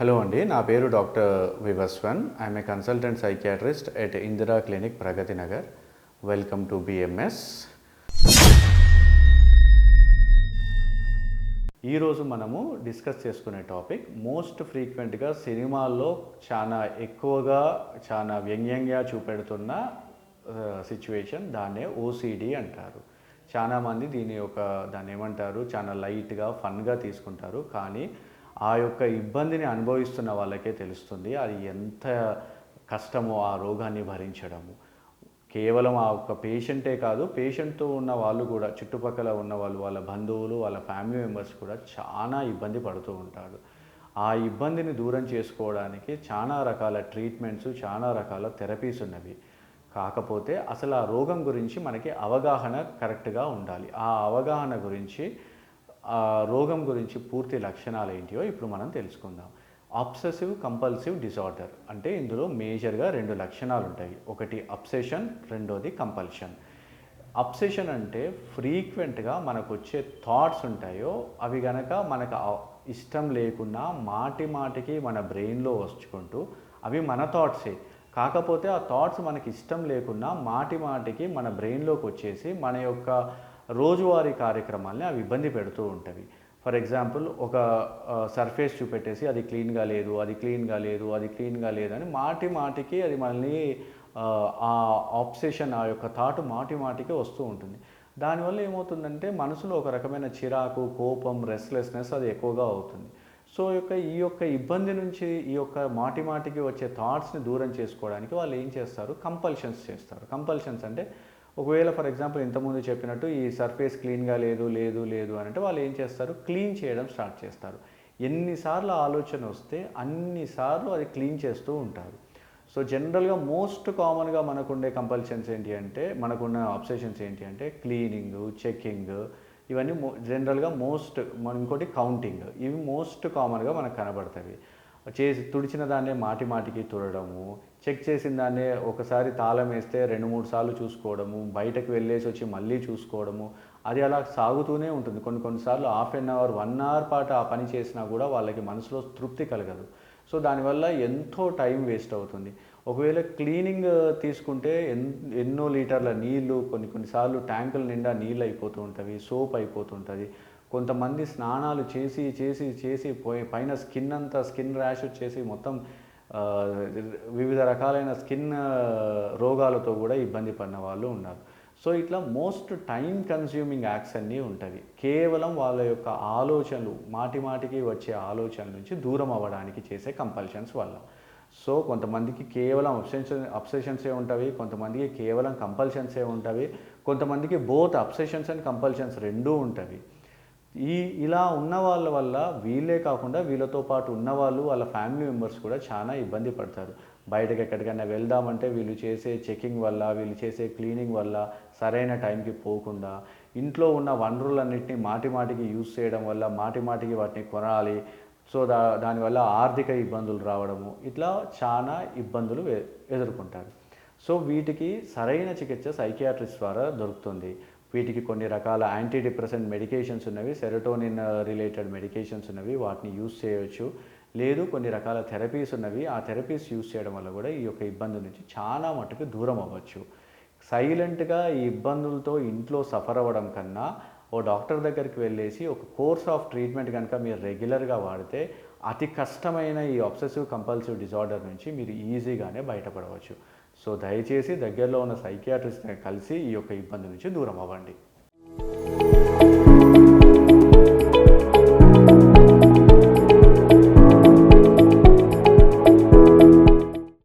Hello అండి నా పేరు doctor Vivaswan. I'm a consultant psychiatrist at Indira clinic Pragathi Nagar. Welcome to BMS ఈరోజు మనము డిస్కస్ చేసుకునే టాపిక్ మోస్ట్ ఫ్రీక్వెంట్గా సినిమాల్లో చాలా ఎక్కువగా చాలా వ్యంగ్యంగా చూపెడుతున్న సిచ్యువేషన్ దాన్నే ఓసిడి అంటారు. చాలామంది దీని యొక్క దాన్ని ఏమంటారు చాలా లైట్గా ఫన్గా తీసుకుంటారు. కానీ ఆ యొక్క ఇబ్బందిని అనుభవిస్తున్న వాళ్ళకే తెలుస్తుంది అది ఎంత కష్టమో ఆ రోగాన్ని భరించడము. కేవలం ఆ ఒక్క పేషెంటే కాదు పేషెంట్తో ఉన్న వాళ్ళు కూడా చుట్టుపక్కల ఉన్న వాళ్ళు వాళ్ళ బంధువులు వాళ్ళ ఫ్యామిలీ మెంబర్స్ కూడా చాలా ఇబ్బంది పడుతూ ఉంటారు. ఆ ఇబ్బందిని దూరం చేసుకోవడానికి చాలా రకాల ట్రీట్మెంట్స్ చాలా రకాల థెరపీస్ ఉన్నవి. కాకపోతే అసలు ఆ రోగం గురించి మనకి అవగాహన కరెక్ట్గా ఉండాలి. ఆ అవగాహన గురించి ఆ రోగం గురించి పూర్తి లక్షణాలు ఏంటియో ఇప్పుడు మనం తెలుసుకుందాం. అబ్సెసివ్ కంపల్సివ్ డిజార్డర్ అంటే ఇందులో మేజర్గా రెండు లక్షణాలు ఉంటాయి. ఒకటి అబ్సెషన్ రెండోది కంపల్షన్ అబ్సెషన్ అంటే ఫ్రీక్వెంట్గా మనకు వచ్చే థాట్స్ ఉంటాయో అవి గనక మనకు ఇష్టం లేకున్నా మాటి మాటికి మన బ్రెయిన్లో వచ్చుకుంటూ అవి మన థాట్సే కాకపోతే ఆ థాట్స్ మనకి ఇష్టం లేకున్నా మాటి మాటికి మన బ్రెయిన్లోకి వచ్చేసి మన యొక్క రోజువారీ కార్యక్రమాల్ని అవి ఇబ్బంది పెడుతూ ఉంటవి. ఫర్ ఎగ్జాంపుల్ ఒక సర్ఫేస్ చూపెట్టేసి అది క్లీన్గా లేదు అది క్లీన్గా లేదు అది క్లీన్గా లేదు అని మాటి మాటికి అది మళ్ళీ ఆ, ఆప్సేషన్ ఆ యొక్క థాట్ మాటి మాటికి వస్తూ ఉంటుంది. దానివల్ల ఏమవుతుందంటే మనసులో ఒక రకమైన చిరాకు కోపం రెస్ట్లెస్నెస్ అది ఎక్కువగా అవుతుంది. సో యొక్క ఈ యొక్క ఇబ్బంది నుంచి ఈ యొక్క మాటి మాటికి వచ్చే థాట్స్ని దూరం చేసుకోవడానికి వాళ్ళు ఏం చేస్తారు? కంపల్షన్స్ చేస్తారు. కంపల్షన్స్ అంటే ఒకవేళ ఫర్ ఎగ్జాంపుల్ ఇంతకుముందు చెప్పినట్టు ఈ సర్ఫేస్ క్లీన్గా లేదు లేదు లేదు అని అంటే వాళ్ళు ఏం చేస్తారు? క్లీన్ చేయడం స్టార్ట్ చేస్తారు. ఎన్నిసార్లు ఆలోచన వస్తే అన్నిసార్లు అది క్లీన్ చేస్తూ ఉంటారు. సో జనరల్గా మోస్ట్ కామన్గా మనకుండే కంపల్షన్స్ ఏంటి అంటే మనకున్న అబ్సెషన్స్ ఏంటి అంటే క్లీనింగ్ చెక్కింగ్ ఇవన్నీ మో జనరల్గా మోస్ట్ మన ఇంకోటి కౌంటింగ్. ఇవి మోస్ట్ కామన్గా మనకు కనబడతాయి. చేసి తుడిచిన దాన్నే మాటి మాటికి తుడడము చెక్ చేసిన దాన్నే ఒకసారి తాళం వేస్తే రెండు మూడు సార్లు చూసుకోవడము బయటకు వెళ్ళేసి వచ్చి మళ్ళీ చూసుకోవడము అది అలా సాగుతూనే ఉంటుంది. కొన్ని కొన్నిసార్లు half an hour one hour పాటు ఆ పని చేసినా కూడా వాళ్ళకి మనసులో తృప్తి కలగదు. సో దానివల్ల ఎంతో టైం వేస్ట్ అవుతుంది. ఒకవేళ క్లీనింగ్ తీసుకుంటే ఎన్ ఎన్నో లీటర్ల నీళ్ళు కొన్ని కొన్నిసార్లు ట్యాంకుల నిండా నీళ్ళు అయిపోతూ ఉంటుంది సోప్ అయిపోతుంటుంది కొంతమంది స్నానాలు చేసి చేసి చేసి పోయి పైన స్కిన్ అంతా స్కిన్ ర్యాష్ వచ్చేసి మొత్తం వివిధ రకాలైన స్కిన్ రోగాలతో కూడా ఇబ్బంది పడిన వాళ్ళు ఉన్నారు. సో ఇట్లా మోస్ట్ టైం కన్స్యూమింగ్ యాక్ట్స్ అన్నీ ఉంటాయి కేవలం వాళ్ళ యొక్క ఆలోచనలు మాటి మాటికి వచ్చే ఆలోచనల నుంచి దూరం అవ్వడానికి చేసే కంపల్షన్స్ వల్ల. సో కొంతమందికి కేవలం అబ్సెషన్ అబ్సెషన్సే ఉంటాయి కొంతమందికి కేవలం కంపల్షన్సే ఉంటాయి కొంతమందికి బోత్ అబ్సెషన్స్ అండ్ కంపల్షన్స్ రెండూ ఉంటుంది ఈ ఇలా ఉన్న వాళ్ళ వల్ల వీళ్ళే కాకుండా వీళ్ళతో పాటు ఉన్నవాళ్ళు వాళ్ళ ఫ్యామిలీ మెంబర్స్ కూడా చాలా ఇబ్బంది పడతారు. బయటకు ఎక్కడికైనా వెళ్దామంటే వీళ్ళు చేసే చెకింగ్ వల్ల వీళ్ళు చేసే క్లీనింగ్ వల్ల సరైన టైంకి పోకుండా ఇంట్లో ఉన్న వనరులన్నింటినీ మాటి మాటికి యూజ్ చేయడం వల్ల మాటి మాటికి వాటిని కొనాలి సో దా దానివల్ల ఆర్థిక ఇబ్బందులు రావడము ఇట్లా చాలా ఇబ్బందులు ఎదుర్కొంటారు. సో వీటికి సరైన చికిత్స సైకియాట్రిస్ట్ ద్వారా దొరుకుతుంది. వీటికి కొన్ని రకాల యాంటీ డిప్రెసెంట్ మెడికేషన్స్ ఉన్నవి సెరటోనిన్ uh, రిలేటెడ్ మెడికేషన్స్ ఉన్నవి వాటిని యూస్ చేయవచ్చు లేదు కొన్ని రకాల థెరపీస్ ఉన్నవి ఆ థెరపీస్ యూస్ చేయడం వల్ల కూడా ఈ యొక్క ఇబ్బంది నుంచి చాలా మటుకు దూరం అవ్వచ్చు. సైలెంట్గా ఈ ఇబ్బందులతో ఇంట్లో సఫర్ అవ్వడం కన్నా ఓ డాక్టర్ దగ్గరికి వెళ్ళేసి ఒక కోర్స్ ఆఫ్ ట్రీట్మెంట్ కనుక మీరు రెగ్యులర్గా వాడితే అతి కష్టమైన ఈ అబ్సెసివ్ కంపల్సివ్ డిజార్డర్ నుంచి మీరు ఈజీగానే బయటపడవచ్చు. సో దయచేసి దగ్గరలో ఉన్న సైకియాట్రిస్ట్ని కలిసి ఈ యొక్క ఇబ్బంది నుంచి దూరం అవ్వండి.